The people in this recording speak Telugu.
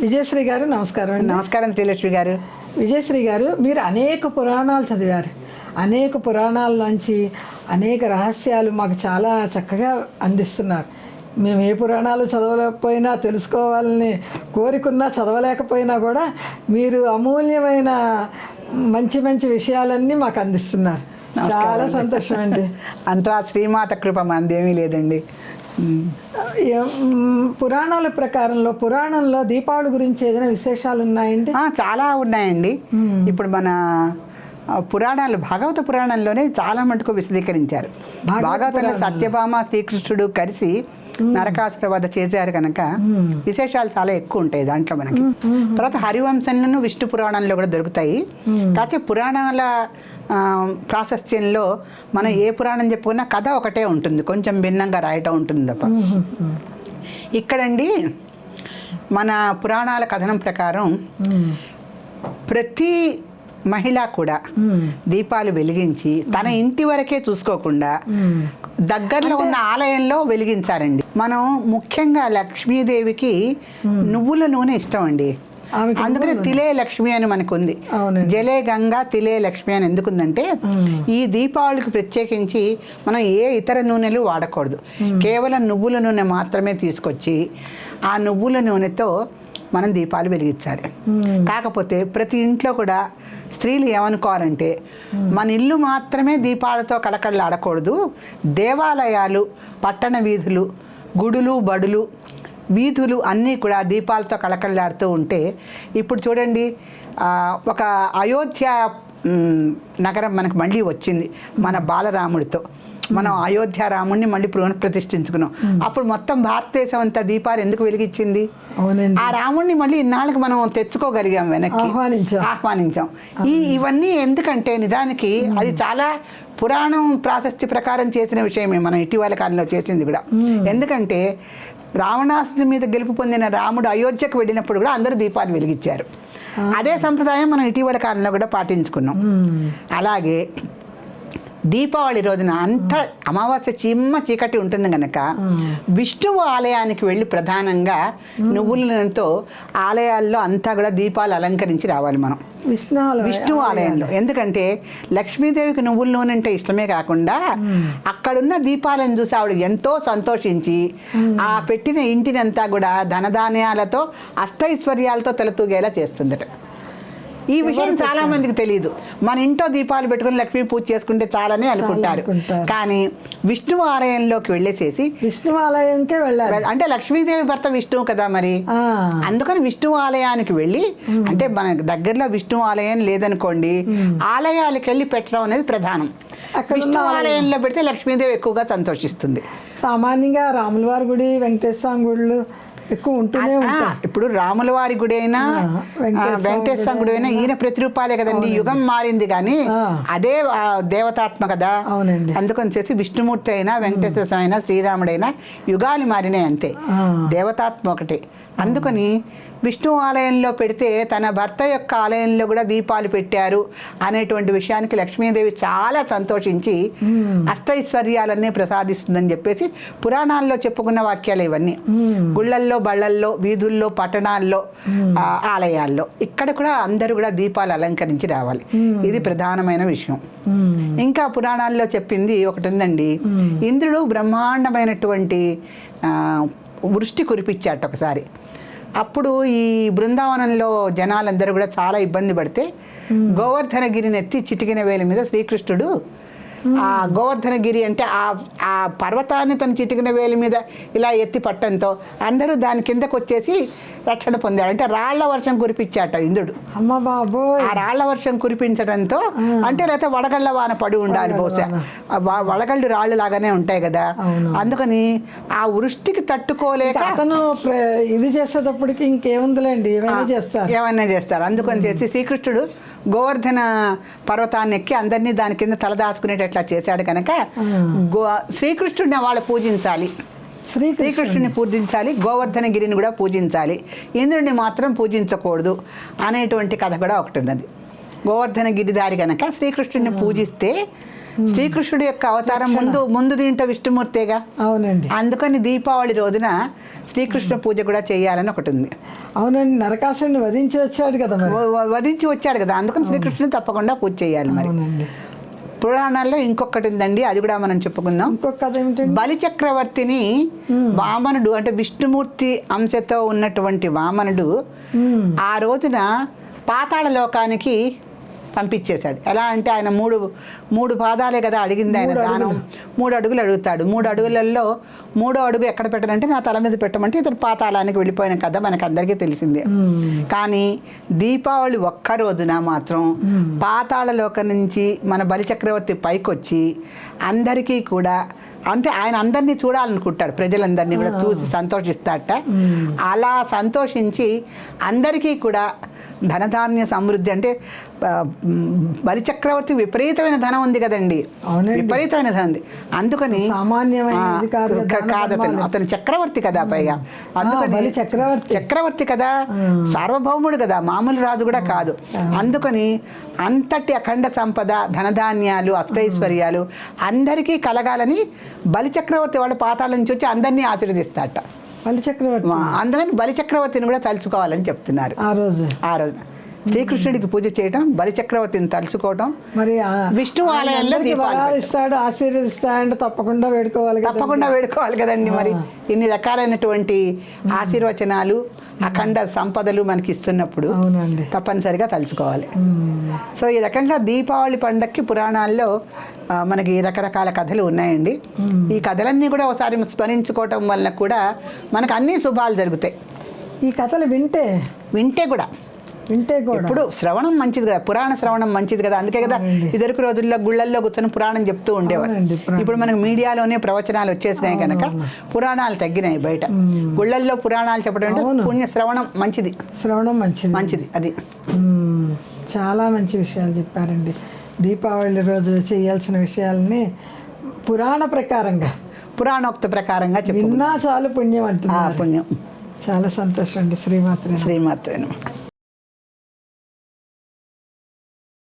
విజయశ్రీ గారు నమస్కారం అండి. నమస్కారం శ్రీలక్ష్మి గారు. విజయశ్రీ గారు మీరు అనేక పురాణాలు చదివారు. అనేక పురాణాల్లోంచి అనేక రహస్యాలు మాకు చాలా చక్కగా అందిస్తున్నారు. మేము ఏ పురాణాలు చదవలేకపోయినా తెలుసుకోవాలని కోరికున్నా చదవలేకపోయినా కూడా మీరు అమూల్యమైన మంచి మంచి విషయాలన్నీ మాకు అందిస్తున్నారు. చాలా సంతోషం అండి. అంతా శ్రీమాత కృప మందేమీ లేదండి. పురాణాల ప్రకారంలో పురాణంలో దీపావళి గురించి ఏదైనా విశేషాలు ఉన్నాయండి? చాలా ఉన్నాయండి. ఇప్పుడు మన పురాణాలు భాగవత పురాణంలోనే చాలా మటుకు విశదీకరించారు. భాగవతంలో సత్యభామ శ్రీకృష్ణుడు కలిసి నరకాసుర వధ చేశారు కనుక విశేషాలు చాలా ఎక్కువ ఉంటాయి దాంట్లో మనకి. తర్వాత హరివంశంలోనూ విష్ణు పురాణంలో కూడా దొరుకుతాయి. కాకపోతే పురాణాల ప్రాశస్త్యంలో మనం ఏ పురాణం చెప్పుకున్నా కథ ఒకటే ఉంటుంది. కొంచెం భిన్నంగా రాయటం ఉంటుంది తప్ప. ఇక్కడండి మన పురాణాల కథనం ప్రకారం ప్రతి మహిళ కూడా దీపాలు వెలిగించి తన ఇంటి వరకే చూసుకోకుండా. దగ్గరలో ఉన్న ఆలయంలో వెలిగించారండి. మనం ముఖ్యంగా లక్ష్మీదేవికి నువ్వుల నూనె ఇష్టం అండి అందుకనే తిలే లక్ష్మి అని మనకు ఉంది. జలే గంగా తిలే లక్ష్మి అని ఎందుకుందంటే ఈ దీపావళికి ప్రత్యేకించి మనం ఏ ఇతర నూనెలు వాడకూడదు. కేవలం నువ్వుల నూనె మాత్రమే తీసుకొచ్చి ఆ నువ్వుల నూనెతో మనం దీపాలు వెలిగించాలి. కాకపోతే ప్రతి ఇంట్లో కూడా స్త్రీలు ఏమనుకోవాలంటే మన ఇల్లు మాత్రమే దీపాలతో కళకళలాడకూడదు. దేవాలయాలు పట్టణ వీధులు గుడులు బడులు వీధులు అన్నీ కూడా దీపాలతో కళకళలాడుతూ ఉంటే ఇప్పుడు చూడండి ఒక అయోధ్య నగరం మనకు మళ్ళీ వచ్చింది మన బాలరాముడితో. మనం అయోధ్య రాముడిని మళ్ళీ ప్రతిష్ఠించుకున్నాం. అప్పుడు మొత్తం భారతదేశం అంతా దీపాలు ఎందుకు వెలిగించింది? ఆ రాముడిని మళ్ళీ ఇన్నాళ్ళకి మనం తెచ్చుకోగలిగాం వెనక్కి. ఆహ్వానించాం. ఆహ్వానించాం. ఈ ఇవన్నీ ఎందుకంటే నిజానికి అది చాలా పురాణం ప్రాశస్తి ప్రకారం చేసిన విషయమే మనం ఇటీవల కాలంలో చేసింది కూడా. ఎందుకంటే రావణాసుడి మీద గెలుపు పొందిన రాముడు అయోధ్యకు వెళ్ళినప్పుడు కూడా అందరూ దీపాలు వెలిగించారు. అదే సంప్రదాయం మనం ఇటీవల కాలంలో కూడా పాటించుకున్నాం. అలాగే దీపావళి రోజున అంత అమావాస్య చిమ్మ చీకటి ఉంటుంది కనుక విష్ణువు ఆలయానికి వెళ్ళి ప్రధానంగా నువ్వులతో ఆలయాల్లో అంతా కూడా దీపాలు అలంకరించి రావాలి మనం. విష్ణు. విష్ణు ఆలయంలో. ఎందుకంటే లక్ష్మీదేవికి నువ్వుల నూనె అంటే ఇష్టమే కాకుండా అక్కడున్న దీపాలను చూసి ఆవిడ ఎంతో సంతోషించి ఆ పెట్టిన ఇంటినంతా కూడా ధనధాన్యాలతో అష్టైశ్వర్యాలతో తలతూగేలా చేస్తుందట. ఈ విషయం చాలా మందికి తెలియదు మన ఇంట్లో దీపాలు పెట్టుకుని లక్ష్మీ పూజ చేసుకుంటే చాలని అనుకుంటారు. కానీ విష్ణు ఆలయంలోకి వెళ్ళేసేసి విష్ణు ఆలయంకే వెళ్ళాలి. అంటే లక్ష్మీదేవి భర్త విష్ణువు కదా మరి. అందుకని విష్ణు ఆలయానికి వెళ్ళి అంటే మన దగ్గరలో విష్ణు ఆలయం లేదనుకోండి ఆలయాలకు వెళ్ళి పెట్టడం అనేది ప్రధానం. విష్ణు ఆలయంలో పెడితే లక్ష్మీదేవి ఎక్కువగా సంతోషిస్తుంది. సామాన్యంగా రాములవారి గుడి వెంకటేశ్వర స్వామి గుడులు ఎక్కువ ఉంటూనే ఇప్పుడు రాముల వారి గుడి అయినా వెంకటేశ్వర గుడి అయినా ఈయన ప్రతిరూపాలే కదండి యుగం మారింది కానీ. అదే దేవతాత్మ కదా. అవునండి. అందుకని చేసి విష్ణుమూర్తి అయినా వెంకటేశ్వర స్వామి అయినా శ్రీరాముడైనా యుగాలు మారినాయి అంతే. దేవతాత్మ ఒకటే. అందుకని విష్ణు ఆలయంలో పెడితే తన భర్త యొక్క ఆలయంలో కూడా దీపాలు పెట్టారు అనేటువంటి విషయానికి లక్ష్మీదేవి చాలా సంతోషించి అష్టైశ్వర్యాలన్నీ ప్రసాదిస్తుందని చెప్పేసి పురాణాల్లో చెప్పుకున్న వాక్యాలు ఇవన్నీ. గుళ్ళల్లో బళ్ళల్లో వీధుల్లో పట్టణాల్లో ఆలయాల్లో ఇక్కడ కూడా అందరూ కూడా దీపాలు అలంకరించి రావాలి. ఇది ప్రధానమైన విషయం. ఇంకా పురాణాల్లో చెప్పింది ఒకటి ఉందండి. ఇంద్రుడు బ్రహ్మాండమైనటువంటి వృష్టి కురిపించాట ఒకసారి. అప్పుడు ఈ బృందావనంలో జనాలందరూ కూడా చాలా ఇబ్బంది పడితే గోవర్ధనగిరిని ఎత్తి చిటికిన వేల మీద శ్రీకృష్ణుడు ఆ గోవర్ధనగిరి అంటే ఆ ఆ పర్వతాన్ని తన చిటికిన వేలి మీద ఇలా ఎత్తి పట్టంతో అందరూ దాని కిందకు వచ్చేసి రక్షణ పొందాడు అంటే రాళ్ళ వర్షం కురిపించాట ఇంద్రుడు. అమ్మ బాబోయ్. ఆ రాళ్ళ వర్షం కురిపించడంతో అంటే లేకపోతే వడగళ్ళ వాన పడి ఉండాలి బహుశా. వడగళ్ళు రాళ్ళు లాగానే ఉంటాయి కదా. అందుకని ఆ వృష్టికి తట్టుకోలేక అతను ఇది చేసేటప్పటికి ఇంకేముందిలేండి ఏమైనా చేస్తారు. ఏమన్నా చేస్తారు. అందుకని చేసి శ్రీకృష్ణుడు గోవర్ధన పర్వతాన్ని ఎక్కి అందరినీ దాని కింద తలదాచుకునేటట్లా చేశాడు కనుక గో శ్రీకృష్ణుడిని వాళ్ళు పూజించాలి. శ్రీ శ్రీకృష్ణుని పూజించాలి గోవర్ధన గిరిని కూడా పూజించాలి. ఇంద్రుడిని మాత్రం పూజించకూడదు అనేటువంటి కథ కూడా ఒకటి ఉన్నది. గోవర్ధన గిరిదారి గనక శ్రీకృష్ణుడిని పూజిస్తే శ్రీకృష్ణుడి యొక్క అవతారం ముందు ముందు దీంట్లో విష్ణుమూర్తేగా. అవునండి. అందుకని దీపావళి రోజున శ్రీకృష్ణ పూజ కూడా చేయాలని ఒకటి ఉంది. అవునండి నరకాసుని వధించి వచ్చాడు కదా వధించి వచ్చాడు కదా అందుకని శ్రీకృష్ణుని తప్పకుండా పూజ చేయాలి మరి. పురాణాల్లో ఇంకొకటి ఉందండి అది కూడా మనం చెప్పుకుందాం. ఇంకొక బలి చక్రవర్తిని వామనుడు అంటే విష్ణుమూర్తి అంశతో ఉన్నటువంటి వామనుడు ఆ రోజున పాతాళ లోకానికి పంపించేశాడు. ఎలా అంటే ఆయన మూడు మూడు పాదాలే కదా అడిగింది ఆయన దానం. మూడు అడుగులు అడుగుతాడు. మూడు అడుగులలో మూడో అడుగు ఎక్కడ పెట్టనంటే నా తల మీద పెట్టమంటే ఇతను పాతాళానికి వెళ్ళిపోయిన కథ మనకు అందరికీ తెలిసిందే కానీ దీపావళి ఒక్క రోజున మాత్రం పాతాళ లోకం నుంచి మన బలిచక్రవర్తి పైకొచ్చి అందరికీ కూడా అంటే ఆయన అందరినీ చూడాలనుకుంటాడు. ప్రజలందరినీ కూడా చూసి సంతోషిస్తాడట. అలా సంతోషించి అందరికీ కూడా ధనధాన్య సమృద్ధి అంటే బలిచక్రవర్తి విపరీతమైన ధనం ఉంది కదండి. విపరీతమైన ధనం ఉంది. అందుకని కాదు అతను. అతను చక్రవర్తి కదా పైగా. అందుకని బలి చక్రవర్తి. చక్రవర్తి కదా సార్వభౌముడు కదా మామూలు రాజు కూడా కాదు. అందుకని అంతటి అఖండ సంపద ధనధాన్యాలు అష్టైశ్వర్యాలు అందరికీ కలగాలని బలి చక్రవర్తి వాడు పాతాల నుంచి వచ్చి అందరినీ ఆశీర్వదిస్తాడట. బలి చక్రవర్తి అందుకని బలి చక్రవర్తిని కూడా తలుచుకోవాలని చెప్తున్నారు. ఆ రోజు. ఆ రోజున. శ్రీకృష్ణుడికి పూజ చేయటం బలి చక్రవర్తిని తలుచుకోవటం మరి విష్ణు ఆలయంలో దీపాలు ఇస్తాడు ఆశీర్వదిస్తాడు తప్పకుండా వేడుకోవాలి తప్పకుండా వేడుకోవాలి కదండి మరి. ఇన్ని రకాలైనటువంటి ఆశీర్వచనాలు అఖండ సంపదలు మనకి ఇస్తున్నప్పుడు తప్పనిసరిగా తలుచుకోవాలి. ఉమ్, సో ఈ రకంగా దీపావళి పండక్కి పురాణాల్లో మనకి రకరకాల కథలు ఉన్నాయండి. ఈ కథలన్నీ కూడా ఒకసారి స్మరించుకోవటం వల్ల కూడా మనకు అన్ని శుభాలు జరుగుతాయి. ఈ కథలు వింటే వింటే కూడా. వింటే కూడా. ఇప్పుడు శ్రవణం మంచిది కదా పురాణ శ్రవణం మంచిది కదా. అందుకే కదా ఇదివరకు రోజుల్లో గుళ్ళల్లో కూర్చొని పురాణం చెప్తూ ఉండేవారు. ఇప్పుడు మనకు మీడియాలోనే ప్రవచనాలు వచ్చేసినాయి కనుక పురాణాలు తగ్గినాయి బయట. గుళ్ళల్లో పురాణాలు చెప్పడం అంటే పుణ్య శ్రవణం మంచిది. శ్రవణం మంచిది. మంచిది అది. చాలా మంచి విషయాలు చెప్పారండి. దీపావళి రోజు చేయాల్సిన విషయాలని పురాణ ప్రకారంగా పురాణోక్త ప్రకారంగా చెప్పు. విన్నా చాలు పుణ్యం అంటున్నారు. పుణ్యం. చాలా సంతోషం అండి. శ్రీమాత్రి శ్రీమాత్రేనమ్మ